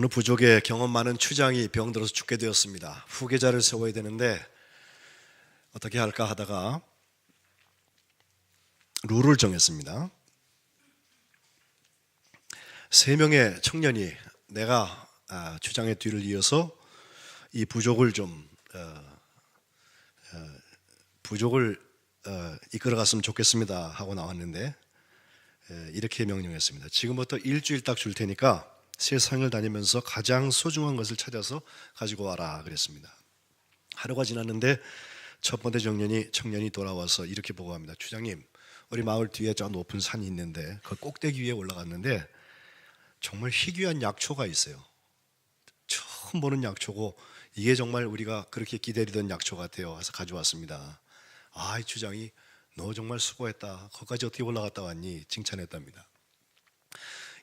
어느 부족의 경험 많은 추장이 병들어서 죽게 되었습니다. 후계자를 세워야 되는데 어떻게 할까 하다가 룰을 정했습니다. 세 명의 청년이 내가 아, 추장의 뒤를 이어서 이 부족을 좀 어, 어, 부족을 어, 이끌어갔으면 좋겠습니다 하고 나왔는데 에, 이렇게 명령했습니다. 지금부터 일주일 딱 줄 테니까 세상을 다니면서 가장 소중한 것을 찾아서 가지고 와라 그랬습니다. 하루가 지났는데 첫 번째 청년이 청년이 돌아와서 이렇게 보고합니다. 추장님, 우리 마을 뒤에 저 높은 산이 있는데 그 꼭대기 위에 올라갔는데 정말 희귀한 약초가 있어요. 처음 보는 약초고 이게 정말 우리가 그렇게 기다리던 약초 같아요. 해서 가져왔습니다. 아, 이 추장이 너 정말 수고했다. 거기까지 어떻게 올라갔다 왔니? 칭찬했답니다.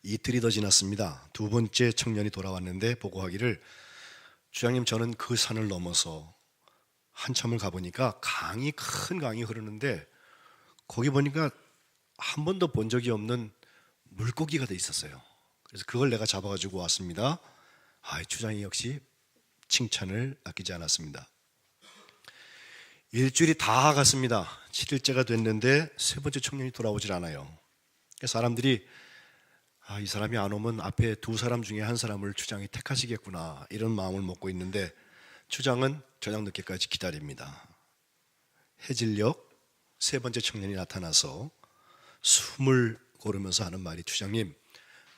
이틀이 더 지났습니다. 두 번째 청년이 돌아왔는데 보고하기를 주장님 저는 그 산을 넘어서 한참을 가보니까 강이 큰 강이 흐르는데 거기 보니까 한 번도 본 적이 없는 물고기가 돼 있었어요. 그래서 그걸 내가 잡아가지고 왔습니다. 아, 이 주장이 역시 칭찬을 아끼지 않았습니다. 일주일이 다 갔습니다. 7일째가 됐는데 세 번째 청년이 돌아오질 않아요. 사람들이 아, 이 사람이 안 오면 앞에 두 사람 중에 한 사람을 추장이 택하시겠구나 이런 마음을 먹고 있는데 추장은 저녁 늦게까지 기다립니다. 해질녘 세 번째 청년이 나타나서 숨을 고르면서 하는 말이 추장님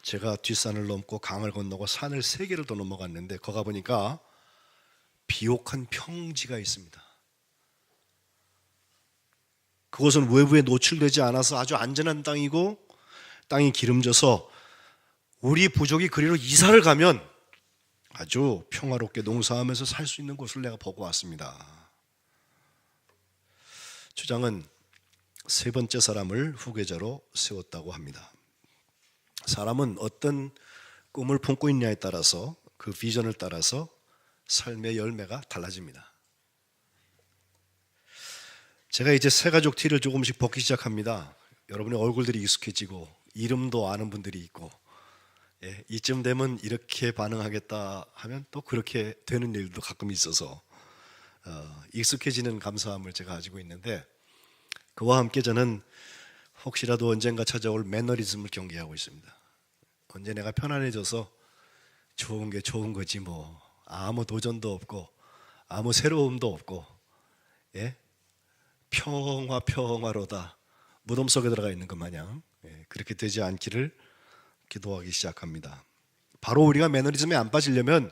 제가 뒷산을 넘고 강을 건너고 산을 세 개를 더 넘어갔는데 거가 보니까 비옥한 평지가 있습니다. 그곳은 외부에 노출되지 않아서 아주 안전한 땅이고 땅이 기름져서 우리 부족이 그리로 이사를 가면 아주 평화롭게 농사하면서 살 수 있는 곳을 내가 보고 왔습니다. 주장은 세 번째 사람을 후계자로 세웠다고 합니다. 사람은 어떤 꿈을 품고 있냐에 따라서 그 비전을 따라서 삶의 열매가 달라집니다. 제가 이제 새 가족 티를 조금씩 벗기 시작합니다. 여러분의 얼굴들이 익숙해지고 이름도 아는 분들이 있고 예, 이쯤 되면 이렇게 반응하겠다 하면 또 그렇게 되는 일도 가끔 있어서 어, 익숙해지는 감사함을 제가 가지고 있는데 그와 함께 저는 혹시라도 언젠가 찾아올 매너리즘을 경계하고 있습니다. 언제 내가 편안해져서 좋은 게 좋은 거지 뭐 아무 도전도 없고 아무 새로움도 없고 예? 평화 평화로다 무덤 속에 들어가 있는 것 마냥 예, 그렇게 되지 않기를 기도하기 시작합니다. 바로 우리가 매너리즘에 안 빠지려면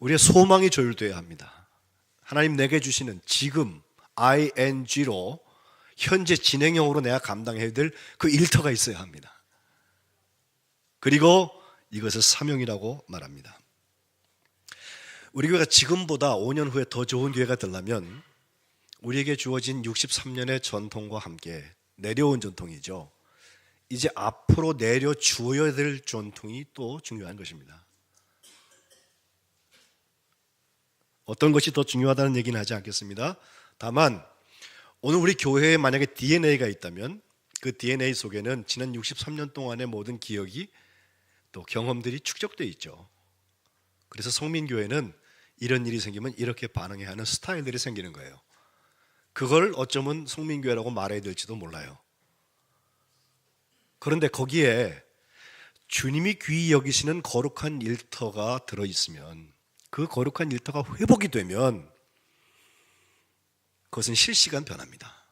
우리의 소망이 조율돼야 합니다. 하나님 내게 주시는 지금 ing로 현재 진행형으로 내가 감당해야 될 그 일터가 있어야 합니다. 그리고 이것을 사명이라고 말합니다. 우리 교회가 지금보다 5년 후에 더 좋은 교회가 되려면 우리에게 주어진 63년의 전통과 함께 내려온 전통이죠. 이제 앞으로 내려 주어야 될 전통이 또 중요한 것입니다. 어떤 것이 더 중요하다는 얘기는 하지 않겠습니다. 다만 오늘 우리 교회에 만약에 DNA가 있다면 그 DNA 속에는 지난 63년 동안의 모든 기억이 또 경험들이 축적돼 있죠. 그래서 성민교회는 이런 일이 생기면 이렇게 반응해야 하는 스타일들이 생기는 거예요. 그걸 어쩌면 성민교회라고 말해야 될지도 몰라요. 그런데 거기에 주님이 귀히 여기시는 거룩한 일터가 들어 있으면 그 거룩한 일터가 회복이 되면 그것은 실시간 변합니다.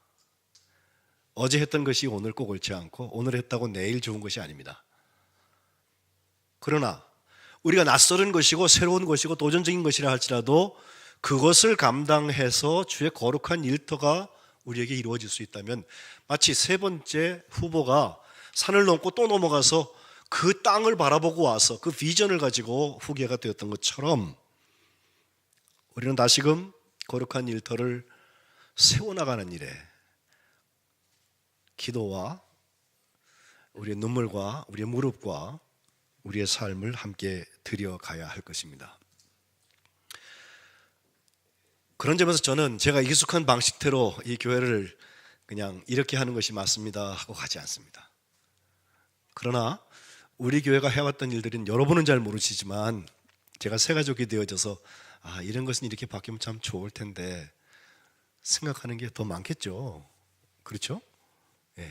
어제 했던 것이 오늘 꼭 옳지 않고 오늘 했다고 내일 좋은 것이 아닙니다. 그러나 우리가 낯설은 것이고 새로운 것이고 도전적인 것이라 할지라도 그것을 감당해서 주의 거룩한 일터가 우리에게 이루어질 수 있다면 마치 세 번째 후보가 산을 넘고 또 넘어가서 그 땅을 바라보고 와서 그 비전을 가지고 후계가 되었던 것처럼 우리는 다시금 거룩한 일터를 세워나가는 일에 기도와 우리의 눈물과 우리의 무릎과 우리의 삶을 함께 들여가야 할 것입니다. 그런 점에서 저는 제가 익숙한 방식대로 이 교회를 그냥 이렇게 하는 것이 맞습니다 하고 가지 않습니다. 그러나 우리 교회가 해왔던 일들은 여러분은 잘 모르시지만 제가 새 가족이 되어져서 아 이런 것은 이렇게 바뀌면 참 좋을 텐데 생각하는 게 더 많겠죠. 그렇죠? 예.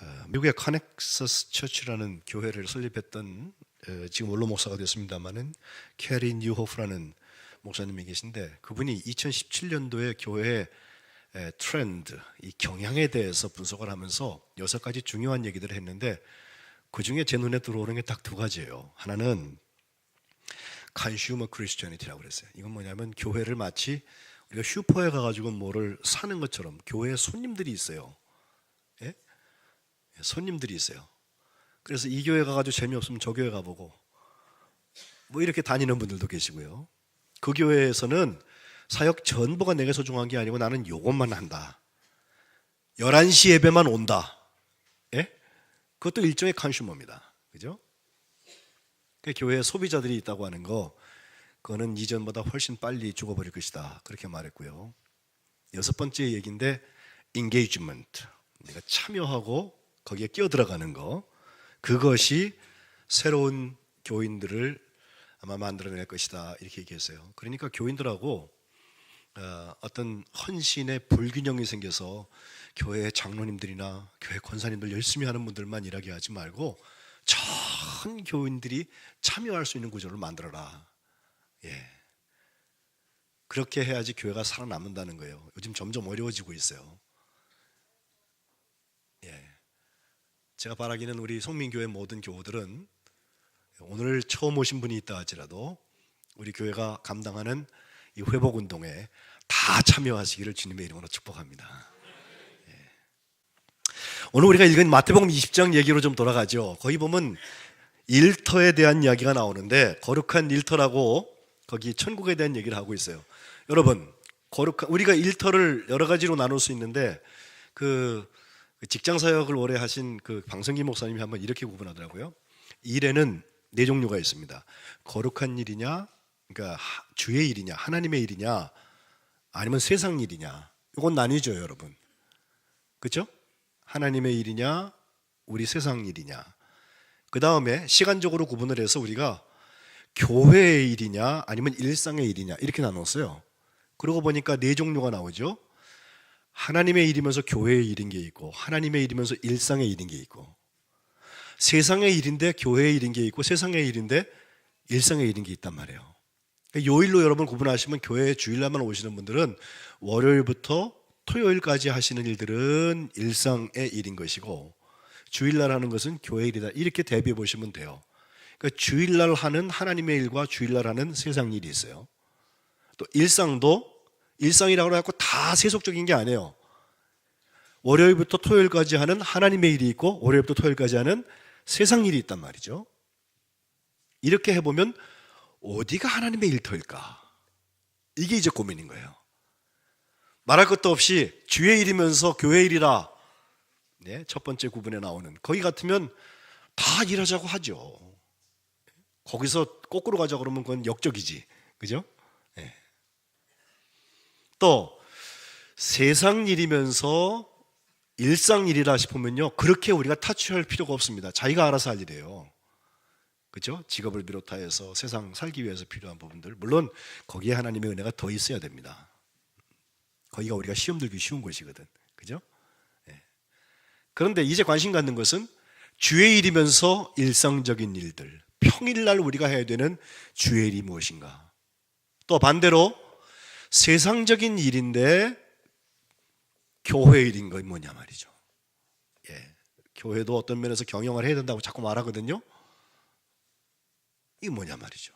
어, 미국의 카넥서스 처치라는 교회를 설립했던 어, 지금 원로 목사가 됐습니다마는 캐리 뉴호프라는 목사님이 계신데 그분이 2017년도에 교회 의 트렌드, 이 경향에 대해서 분석을 하면서 여섯 가지 중요한 얘기들을 했는데 그 중에 제 눈에 들어오는 게 딱 두 가지예요. 하나는 컨슈머 크리스천이티라고 그랬어요. 이건 뭐냐면 교회를 마치 우리가 슈퍼에 가가지고 뭐를 사는 것처럼 교회에 손님들이 있어요. 예? 손님들이 있어요. 그래서 이 교회 가가지고 재미없으면 저 교회 가보고 뭐 이렇게 다니는 분들도 계시고요. 그 교회에서는 사역 전부가 내게 소중한 게 아니고 나는 요것만 한다. 11시 예배만 온다. 예? 그것도 일종의 컨슈머입니다. 그죠? 그 교회에 소비자들이 있다고 하는 거 그거는 이전보다 훨씬 빨리 죽어버릴 것이다. 그렇게 말했고요. 여섯 번째 얘기인데 engagement. 내가 참여하고 거기에 끼어들어가는 거. 그것이 새로운 교인들을 아마 만들어낼 것이다. 이렇게 얘기했어요. 그러니까 교인들하고 어, 어떤 헌신의 불균형이 생겨서 교회 장로님들이나 교회 권사님들 열심히 하는 분들만 일하게 하지 말고 전 교인들이 참여할 수 있는 구조를 만들어라. 예. 그렇게 해야지 교회가 살아남는다는 거예요. 요즘 점점 어려워지고 있어요. 예. 제가 바라기는 우리 성민교회 모든 교우들은 오늘 처음 오신 분이 있다 할지라도 우리 교회가 감당하는 이 회복 운동에 다 참여하시기를 주님의 이름으로 축복합니다. 예. 오늘 우리가 읽은 마태복음 20장 얘기로 좀 돌아가죠. 거기 보면 일터에 대한 이야기가 나오는데 거룩한 일터라고 거기 천국에 대한 얘기를 하고 있어요. 여러분, 거룩한 우리가 일터를 여러 가지로 나눌 수 있는데 그 직장 사역을 오래 하신 그 방성기 목사님이 한번 이렇게 구분하더라고요. 일에는 네 종류가 있습니다. 거룩한 일이냐, 그러니까 주의 일이냐, 하나님의 일이냐, 아니면 세상 일이냐. 이건 나뉘죠, 여러분. 그렇죠? 하나님의 일이냐, 우리 세상 일이냐. 그 다음에 시간적으로 구분을 해서 우리가 교회의 일이냐, 아니면 일상의 일이냐 이렇게 나눴어요. 그러고 보니까 네 종류가 나오죠. 하나님의 일이면서 교회의 일인 게 있고, 하나님의 일이면서 일상의 일인 게 있고, 세상의 일인데 교회의 일인 게 있고, 세상의 일인데 일상의 일인 게 있단 말이에요. 요일로 여러분 구분하시면 교회 주일날만 오시는 분들은 월요일부터 토요일까지 하시는 일들은 일상의 일인 것이고 주일날 하는 것은 교회 일이다. 이렇게 대비해 보시면 돼요. 그러니까 주일날 하는 하나님의 일과 주일날 하는 세상 일이 있어요. 또 일상도 일상이라고 해갖고 다 세속적인 게 아니에요. 월요일부터 토요일까지 하는 하나님의 일이 있고 월요일부터 토요일까지 하는 세상 일이 있단 말이죠. 이렇게 해보면 어디가 하나님의 일터일까? 이게 이제 고민인 거예요. 말할 것도 없이 주의 일이면서 교회 일이라 네, 첫 번째 구분에 나오는 거기 같으면 다 일하자고 하죠. 거기서 거꾸로 가자 그러면 그건 역적이지. 그죠? 네. 또 세상 일이면서 일상 일이라 싶으면요. 그렇게 우리가 타치할 필요가 없습니다. 자기가 알아서 할 일이에요. 그죠? 직업을 비롯하여서 세상 살기 위해서 필요한 부분들 물론 거기에 하나님의 은혜가 더 있어야 됩니다. 거기가 우리가 시험 들기 쉬운 곳이거든. 그죠? 네. 그런데 이제 관심 갖는 것은 주의 일이면서 일상적인 일들, 평일날 우리가 해야 되는 주의 일이 무엇인가? 또 반대로 세상적인 일인데 교회 일인 건 뭐냐 말이죠. 예. 교회도 어떤 면에서 경영을 해야 된다고 자꾸 말하거든요. 이게 뭐냐 말이죠.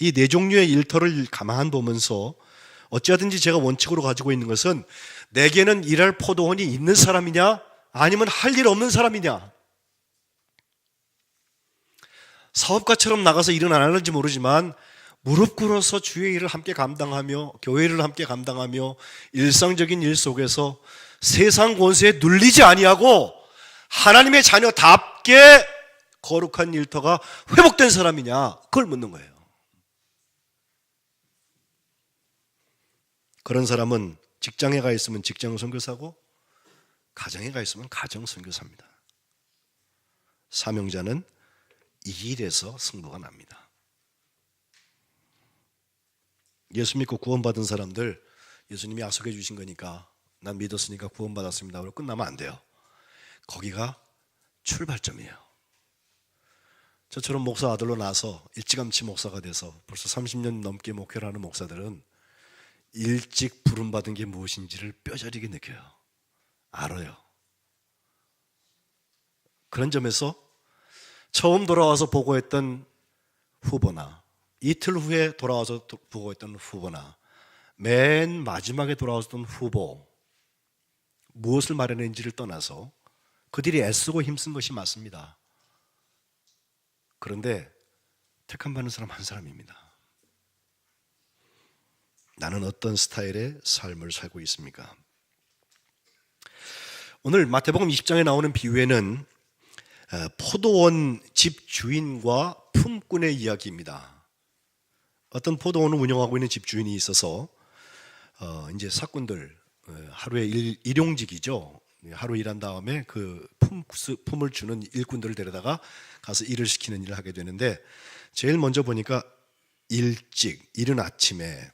이 네 종류의 일터를 가만 보면서 어찌하든지 제가 원칙으로 가지고 있는 것은 내게는 일할 포도원이 있는 사람이냐 아니면 할 일 없는 사람이냐 사업가처럼 나가서 일은 안 하는지 모르지만 무릎 꿇어서 주의 일을 함께 감당하며 교회를 함께 감당하며 일상적인 일 속에서 세상 권세에 눌리지 아니하고 하나님의 자녀답게 거룩한 일터가 회복된 사람이냐? 그걸 묻는 거예요. 그런 사람은 직장에 가 있으면 직장 선교사고 가정에 가 있으면 가정 선교사입니다. 사명자는 이 일에서 승부가 납니다. 예수 믿고 구원받은 사람들 예수님이 약속해 주신 거니까 난 믿었으니까 구원받았습니다. 그러고 끝나면 안 돼요. 거기가 출발점이에요. 저처럼 목사 아들로 나서 일찌감치 목사가 돼서 벌써 30년 넘게 목회를 하는 목사들은 일찍 부름받은 게 무엇인지를 뼈저리게 느껴요. 알아요. 그런 점에서 처음 돌아와서 보고했던 후보나 이틀 후에 돌아와서 도- 보고했던 후보나 맨 마지막에 돌아왔던 후보 무엇을 말해낸지를 떠나서 그들이 애쓰고 힘쓴 것이 맞습니다. 그런데 택함 받는 사람 한 사람입니다. 나는 어떤 스타일의 삶을 살고 있습니까? 오늘 마태복음 20장에 나오는 비유에는 어, 포도원 집 주인과 품꾼의 이야기입니다. 어떤 포도원을 운영하고 있는 집 주인이 있어서 어, 이제 사꾼들 어, 하루에 일, 일용직이죠. 하루 일한 다음에 그 품, 품을 주는 일꾼들을 데려다가 가서 일을 시키는 일을 하게 되는데 제일 먼저 보니까 일찍 이른 아침에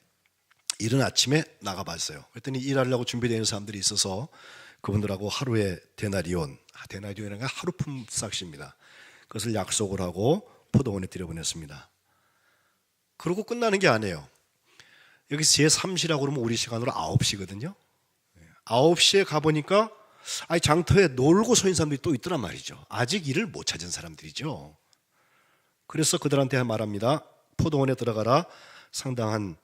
이른 아침에 나가봤어요. 그랬더니 일하려고 준비되어 있는 사람들이 있어서 그분들하고 하루에 데나리온, 아, 데나리온이라는 건 하루 품삯입니다. 그것을 약속을 하고 포도원에 들여보냈습니다. 그러고 끝나는 게 아니에요. 여기 제 3시라고 그러면 우리 시간으로 9시거든요. 9시에 가보니까 아니 장터에 놀고 서 있는 사람들이 또 있더란 말이죠. 아직 일을 못 찾은 사람들이죠. 그래서 그들한테 말합니다. 포도원에 들어가라. 상당한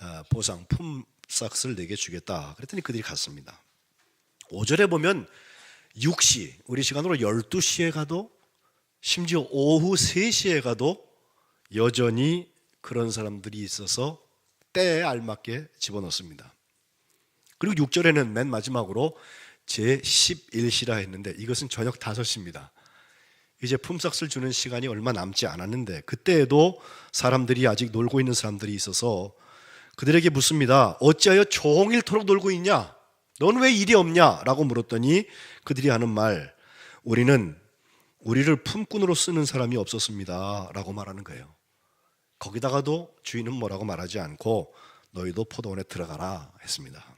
어, 보상 품삯을 내게 주겠다. 그랬더니 그들이 갔습니다. 5절에 보면 6시, 우리 시간으로 12시에 가도 심지어 오후 3시에 가도 여전히 그런 사람들이 있어서 때에 알맞게 집어넣습니다. 그리고 6절에는 맨 마지막으로 제 11시라 했는데 이것은 저녁 5시입니다. 이제 품삯을 주는 시간이 얼마 남지 않았는데 그때에도 사람들이 아직 놀고 있는 사람들이 있어서 그들에게 묻습니다. 어찌하여 종일토록 놀고 있냐? 넌 왜 일이 없냐? 라고 물었더니 그들이 하는 말, 우리는 우리를 품꾼으로 쓰는 사람이 없었습니다. 라고 말하는 거예요. 거기다가도 주인은 뭐라고 말하지 않고 너희도 포도원에 들어가라 했습니다.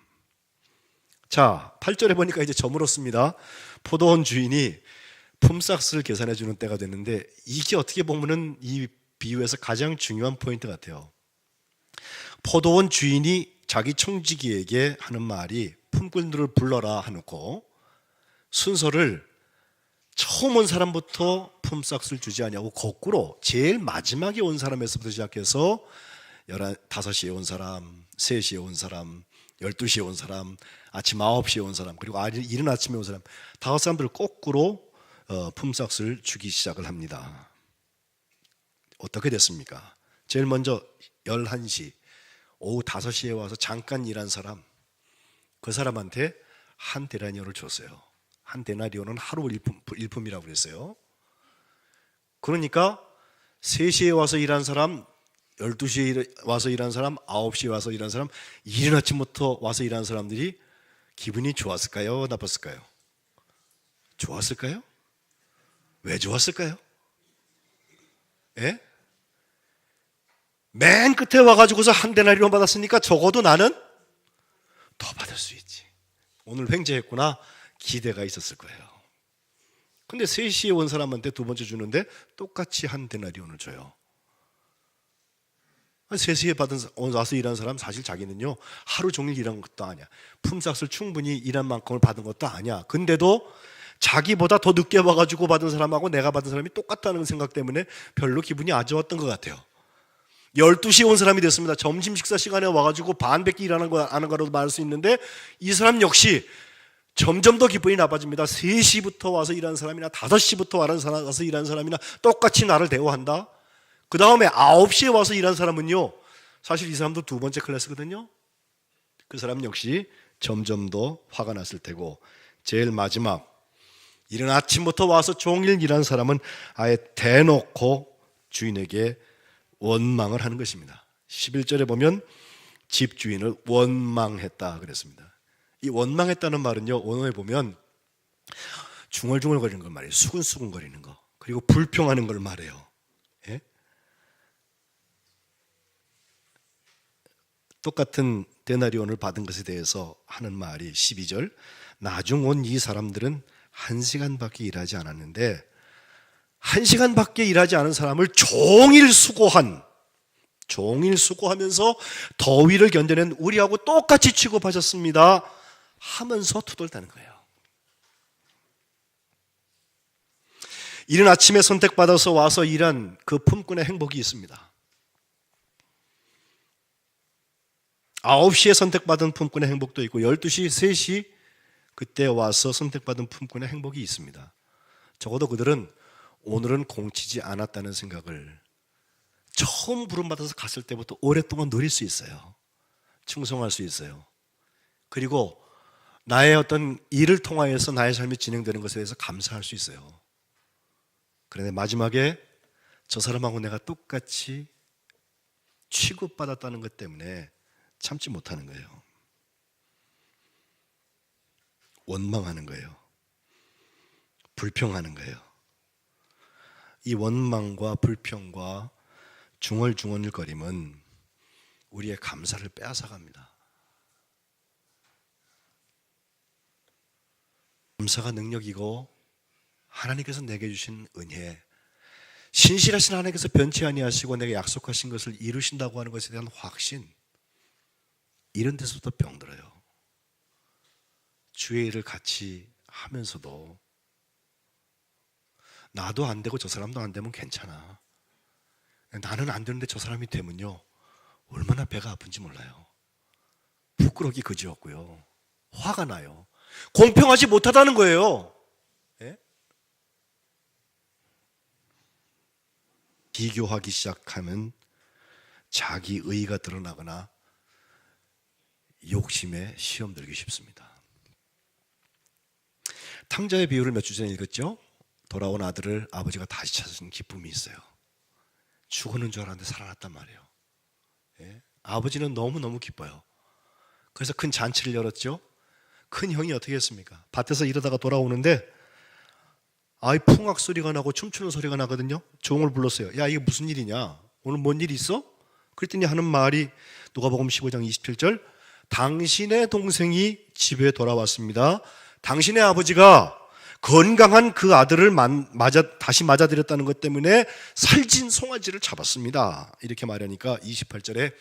자, 8절에 보니까 이제 저물었습니다. 포도원 주인이 품삯을 계산해 주는 때가 됐는데 이게 어떻게 보면은 이 비유에서 가장 중요한 포인트 같아요. 포도원 주인이 자기 청지기에게 하는 말이 품꾼들을 불러라 하놓고 순서를 처음 온 사람부터 품삯을 주지 않냐고 거꾸로 제일 마지막에 온 사람에서부터 시작해서 5시에 온 사람, 3시에 온 사람, 12시에 온 사람, 아침 9시에 온 사람, 그리고 이른 아침에 온 사람 다섯 사람들을 거꾸로 어, 품삯을 주기 시작을 합니다. 어떻게 됐습니까? 제일 먼저 11시, 오후 5시에 와서 잠깐 일한 사람, 그 사람한테 한 데나리온을 줬어요. 한 데나리온은 하루 일품, 일품이라고 그랬어요. 그러니까 3시에 와서 일한 사람, 12시에 와서 일한 사람, 9시에 와서 일한 사람, 이른 아침부터 와서 일한 사람들이 기분이 좋았을까요? 나빴을까요? 좋았을까요? 왜 좋았을까요? 예? 맨 끝에 와가지고서 한 데나리온 받았으니까 적어도 나는 더 받을 수 있지. 오늘 횡재했구나 기대가 있었을 거예요. 근데 3시에 온 사람한테 두 번째 주는데 똑같이 한 데나리온을 줘요. 3시에 받은 오늘 와서 일한 사람 사실 자기는요 하루 종일 일한 것도 아니야. 품삯을 충분히 일한 만큼을 받은 것도 아니야. 근데도 자기보다 더 늦게 와가지고 받은 사람하고 내가 받은 사람이 똑같다는 생각 때문에 별로 기분이 안 좋았던 것 같아요. 12시에 온 사람이 됐습니다. 점심 식사 시간에 와가지고 반백기 일하는 거 아는 거라도 말할 수 있는데 이 사람 역시 점점 더 기분이 나빠집니다. 3시부터 와서 일하는 사람이나 5시부터 와서 일하는 사람이나 똑같이 나를 대우한다 그 다음에 9시에 와서 일한 사람은요, 사실 이 사람도 두 번째 클래스거든요. 그 사람 역시 점점 더 화가 났을 테고, 제일 마지막, 이른 아침부터 와서 종일 일한 사람은 아예 대놓고 주인에게 원망을 하는 것입니다. 11절에 보면 집주인을 원망했다 그랬습니다. 이 원망했다는 말은요, 원어에 보면 중얼중얼거리는 걸 말해요. 수근수근거리는 거. 그리고 불평하는 걸 말해요. 예? 똑같은 데나리온을 받은 것에 대해서 하는 말이 12절 나중 온 이 사람들은 한 시간밖에 일하지 않았는데 한 시간밖에 일하지 않은 사람을 종일 수고한 종일 수고하면서 더위를 견뎌낸 우리하고 똑같이 취급하셨습니다 하면서 투덜다는 거예요. 이른 아침에 선택받아서 와서 일한 그 품꾼의 행복이 있습니다. 9시에 선택받은 품꾼의 행복도 있고 12시, 3시 그때 와서 선택받은 품꾼의 행복이 있습니다. 적어도 그들은 오늘은 공치지 않았다는 생각을 처음 부름받아서 갔을 때부터 오랫동안 누릴 수 있어요. 충성할 수 있어요. 그리고 나의 어떤 일을 통하여서 나의 삶이 진행되는 것에 대해서 감사할 수 있어요. 그런데 마지막에 저 사람하고 내가 똑같이 취급받았다는 것 때문에 참지 못하는 거예요. 원망하는 거예요. 불평하는 거예요. 이 원망과 불평과 중얼중얼거림은 우리의 감사를 빼앗아갑니다. 감사가 능력이고 하나님께서 내게 주신 은혜, 신실하신 하나님께서 변치 아니하시고 내게 약속하신 것을 이루신다고 하는 것에 대한 확신, 이런 데서부터 병들어요. 주의 일을 같이 하면서도 나도 안 되고 저 사람도 안 되면 괜찮아. 나는 안 되는데 저 사람이 되면요. 얼마나 배가 아픈지 몰라요. 부끄럽기 그지없고요. 화가 나요. 공평하지 못하다는 거예요. 예? 비교하기 시작하면 자기 의의가 드러나거나 욕심에 시험 들기 쉽습니다. 탕자의 비유를 몇 주 전에 읽었죠? 돌아온 아들을 아버지가 다시 찾은 기쁨이 있어요. 죽었는 줄 알았는데 살아났단 말이에요. 예? 아버지는 너무너무 기뻐요. 그래서 큰 잔치를 열었죠. 큰 형이 어떻게 했습니까? 밭에서 이러다가 돌아오는데 아이 풍악 소리가 나고 춤추는 소리가 나거든요. 종을 불렀어요. 야 이게 무슨 일이냐? 오늘 뭔 일 있어? 그랬더니 하는 말이 누가복음 15장 27절 당신의 동생이 집에 돌아왔습니다. 당신의 아버지가 건강한 그 아들을 만- 맞아 다시 맞아들였다는 것 때문에 살진 송아지를 잡았습니다. 이렇게 말하니까 28절에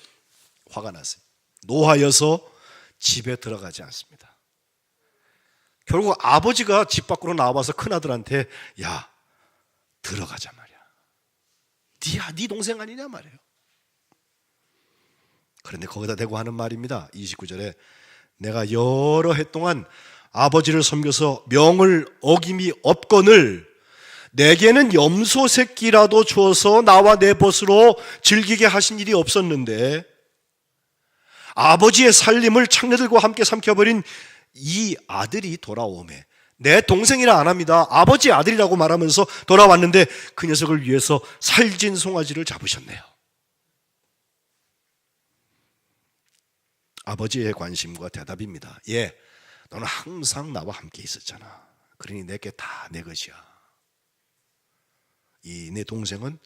화가 났어요. 노하여서 집에 들어가지 않습니다. 결국 아버지가 집 밖으로 나와서 큰 아들한테 야 들어가자 말이야. 네야 네 동생 아니냐 말이에요. 그런데 거기다 대고 하는 말입니다. 29절에 내가 여러 해 동안 아버지를 섬겨서 명을 어김이 없거늘 내게는 염소 새끼라도 주어서 나와 내 벗으로 즐기게 하신 일이 없었는데 아버지의 살림을 창녀들과 함께 삼켜버린 이 아들이 돌아오매 내 동생이라 안 합니다. 아버지 아들이라고 말하면서 돌아왔는데 그 녀석을 위해서 살진 송아지를 잡으셨네요. 아버지의 관심과 대답입니다. 예, 너는 항상 나와 함께 있었잖아. 그러니 내게 다 내 것이야. 이 내 동생은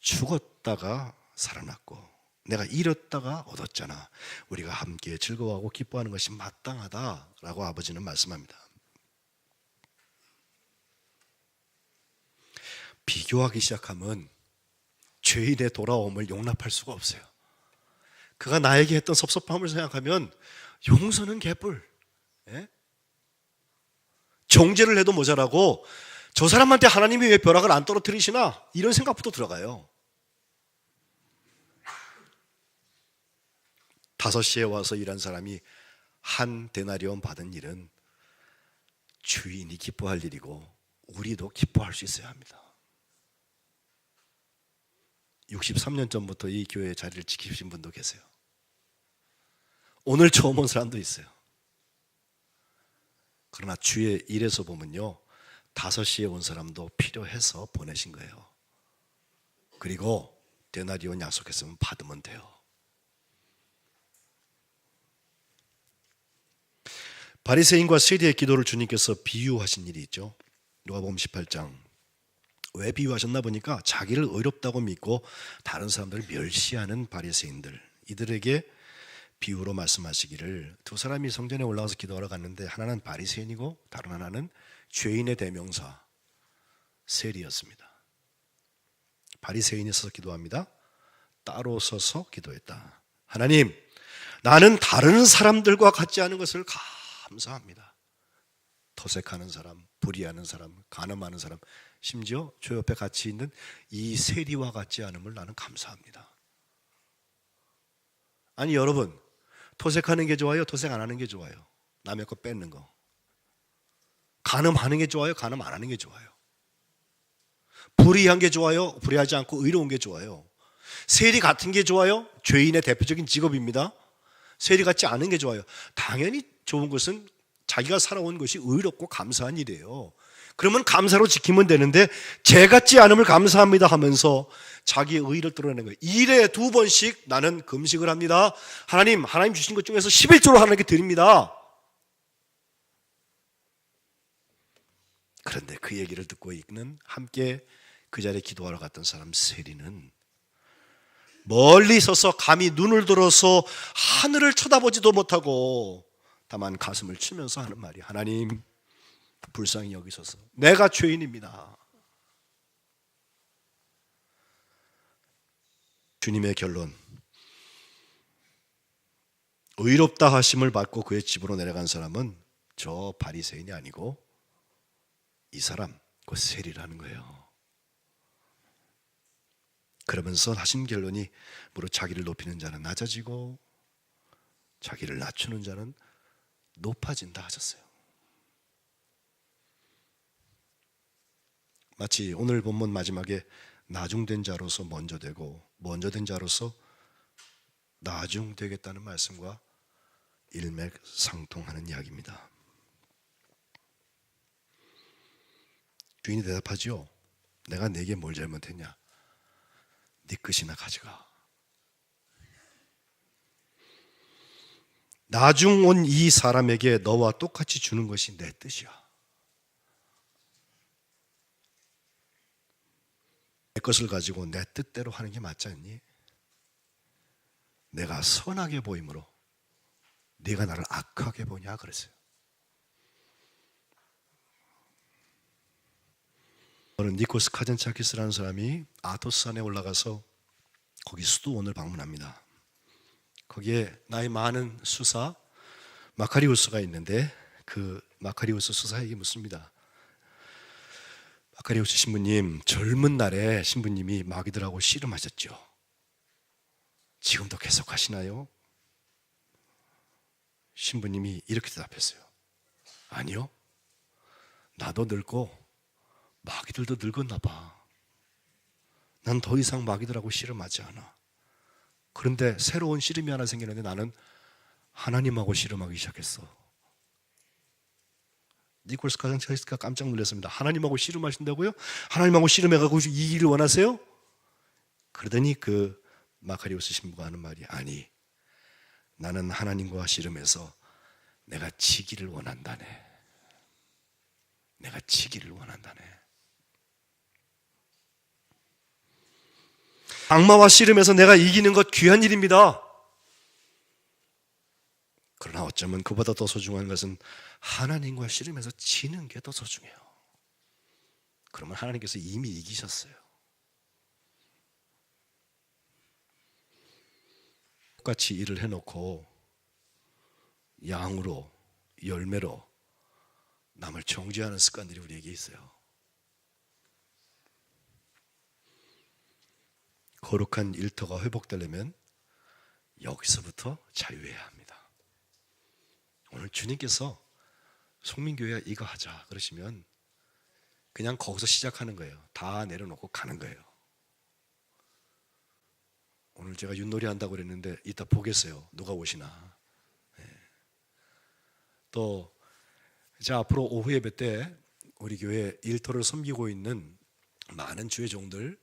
죽었다가 살아났고 내가 잃었다가 얻었잖아. 우리가 함께 즐거워하고 기뻐하는 것이 마땅하다라고 아버지는 말씀합니다. 비교하기 시작하면 죄인의 돌아옴을 용납할 수가 없어요. 그가 나에게 했던 섭섭함을 생각하면 용서는 개뿔. 예? 정죄를 해도 모자라고 저 사람한테 하나님이 왜 벼락을 안 떨어뜨리시나 이런 생각부터 들어가요. 다섯 시에 와서 일한 사람이 한 데나리온 받은 일은 주인이 기뻐할 일이고 우리도 기뻐할 수 있어야 합니다. 63년 전부터 이 교회 자리를 지키신 분도 계세요. 오늘 처음 온 사람도 있어요. 그러나 주의 일에서 보면요. 5시에 온 사람도 필요해서 보내신 거예요. 그리고 데나리온 약속했으면 받으면 돼요. 바리새인과 세리의 기도를 주님께서 비유하신 일이 있죠. 누가복음 18장 왜 비유하셨나 보니까 자기를 의롭다고 믿고 다른 사람들을 멸시하는 바리새인들 이들에게 비유로 말씀하시기를 두 사람이 성전에 올라가서 기도하러 갔는데 하나는 바리새인이고 다른 하나는 죄인의 대명사 세리였습니다. 바리새인이 서서 기도합니다. 따로 서서 기도했다. 하나님, 나는 다른 사람들과 같지 않은 것을 감사합니다. 토색하는 사람, 불의하는 사람, 간음하는 사람, 심지어 저 옆에 같이 있는 이 세리와 같지 않음을 나는 감사합니다. 아니 여러분, 토색하는 게 좋아요? 토색 안 하는 게 좋아요? 남의 거 뺏는 거. 간음하는 게 좋아요? 간음 안 하는 게 좋아요? 불의한 게 좋아요? 불의하지 않고 의로운 게 좋아요? 세리 같은 게 좋아요? 죄인의 대표적인 직업입니다. 세리 같지 않은 게 좋아요. 당연히 좋은 것은 자기가 살아온 것이 의롭고 감사한 일이에요. 그러면 감사로 지키면 되는데 죄 같지 않음을 감사합니다 하면서 자기의 의를 드러내는 거예요. 일에 두 번씩 나는 금식을 합니다. 하나님, 하나님 주신 것 중에서 11조로 하나님께 드립니다. 그런데 그 얘기를 듣고 있는 함께 그 자리에 기도하러 갔던 사람 세리는 멀리 서서 감히 눈을 들어서 하늘을 쳐다보지도 못하고 다만 가슴을 치면서 하는 말이 하나님 불쌍히 여기소서 내가 죄인입니다. 주님의 결론 의롭다 하심을 받고 그의 집으로 내려간 사람은 저 바리새인이 아니고 이 사람 그 세리라는 거예요. 그러면서 하신 결론이 무릇 자기를 높이는 자는 낮아지고 자기를 낮추는 자는 높아진다 하셨어요. 마치 오늘 본문 마지막에 나중된 자로서 먼저 되고 먼저 된 자로서 나중 되겠다는 말씀과 일맥상통하는 이야기입니다. 주인이 대답하지요. 내가 내게 뭘 잘못했냐? 네 끝이나 가져가. 나중 온 이 사람에게 너와 똑같이 주는 것이 내 뜻이야. 내 것을 가지고 내 뜻대로 하는 게 맞지 않니? 내가 선하게 보이므로 네가 나를 악하게 보냐 그랬어요. 저는 니코스 카젠차키스라는 사람이 아토스산에 올라가서 거기 수도원을 방문합니다. 거기에 나이 많은 수사 마카리우스가 있는데 그 마카리우스 수사에게 묻습니다. 마카리우스 신부님 젊은 날에 신부님이 마귀들하고 씨름하셨죠. 지금도 계속 하시나요? 신부님이 이렇게 대답했어요. 아니요. 나도 늙고 마귀들도 늙었나 봐. 난 더 이상 마귀들하고 씨름하지 않아. 그런데 새로운 씨름이 하나 생기는데 나는 하나님하고 씨름하기 시작했어. 니콜스 카장차이스가 깜짝 놀랐습니다. 하나님하고 씨름하신다고요? 하나님하고 씨름해가고 이기를 원하세요? 그러더니 그 마카리오스 신부가 하는 말이 아니 나는 하나님과 씨름해서 내가 지기를 원한다네. 내가 지기를 원한다네. 악마와 씨름해서 내가 이기는 것 귀한 일입니다. 어쩌면 그보다 더 소중한 것은 하나님과 씨름해서 지는 게 더 소중해요. 그러면 하나님께서 이미 이기셨어요. 똑같이 일을 해놓고 양으로 열매로 남을 정죄하는 습관들이 우리에게 있어요. 거룩한 일터가 회복되려면 여기서부터 자유해야 합니다. 오늘 주님께서 송민교회야 이거 하자 그러시면 그냥 거기서 시작하는 거예요. 다 내려놓고 가는 거예요. 오늘 제가 윷놀이 한다고 그랬는데 이따 보겠어요. 누가 오시나. 네. 또 이제 앞으로 오후 예배 때 우리 교회 일터를 섬기고 있는 많은 주의 종들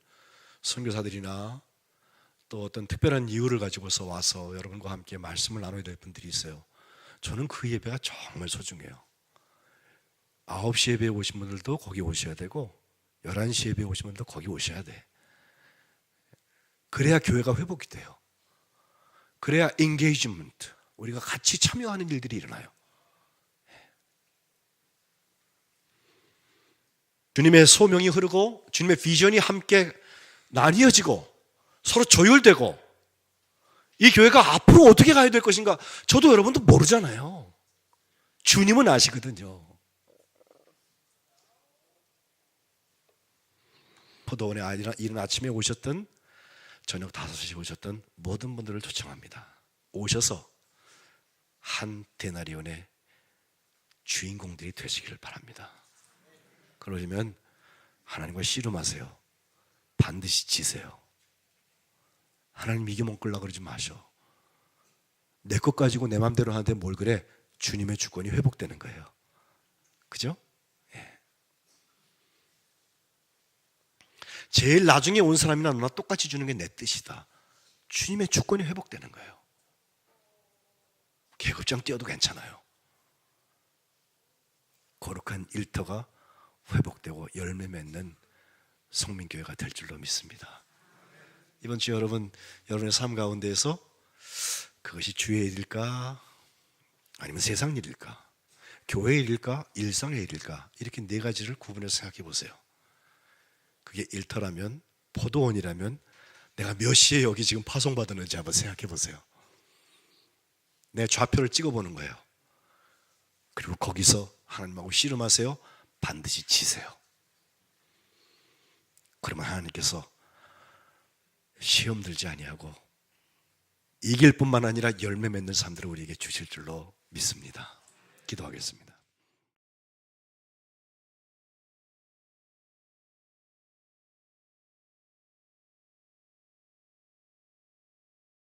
선교사들이나 또 어떤 특별한 이유를 가지고서 와서 여러분과 함께 말씀을 나눠야 될 분들이 있어요. 저는 그 예배가 정말 소중해요. 9시 예배에 오신 분들도 거기 오셔야 되고 11시 예배에 오신 분들도 거기 오셔야 돼. 그래야 교회가 회복이 돼요. 그래야 엔게이지먼트 우리가 같이 참여하는 일들이 일어나요. 주님의 소명이 흐르고 주님의 비전이 함께 나뉘어지고 서로 조율되고 이 교회가 앞으로 어떻게 가야 될 것인가 저도 여러분도 모르잖아요. 주님은 아시거든요. 포도원에 이른- 아침에 오셨던 저녁 5시에 오셨던 모든 분들을 초청합니다. 오셔서 한 데나리온의 주인공들이 되시기를 바랍니다. 그러려면 하나님과 씨름하세요. 반드시 지세요. 하나님 이기면 끌라 그러지 마셔. 내 것 가지고 내 맘대로 하는데 뭘 그래? 주님의 주권이 회복되는 거예요. 그죠? 예. 제일 나중에 온 사람이나 너나 똑같이 주는 게 내 뜻이다. 주님의 주권이 회복되는 거예요. 계급장 뛰어도 괜찮아요. 거룩한 일터가 회복되고 열매 맺는 성민교회가 될 줄로 믿습니다. 이번 주 여러분 여러분의 삶 가운데에서 그것이 주의 일일까 아니면 세상 일일까 교회 일일까 일상의 일일까 이렇게 네 가지를 구분해서 생각해 보세요. 그게 일터라면 포도원이라면 내가 몇 시에 여기 지금 파송받았는지 한번 생각해 보세요. 내 좌표를 찍어 보는 거예요. 그리고 거기서 하나님하고 씨름하세요. 반드시 지세요. 그러면 하나님께서 시험 들지 아니하고 이길 뿐만 아니라 열매 맺는 사람들을 우리에게 주실 줄로 믿습니다. 기도하겠습니다.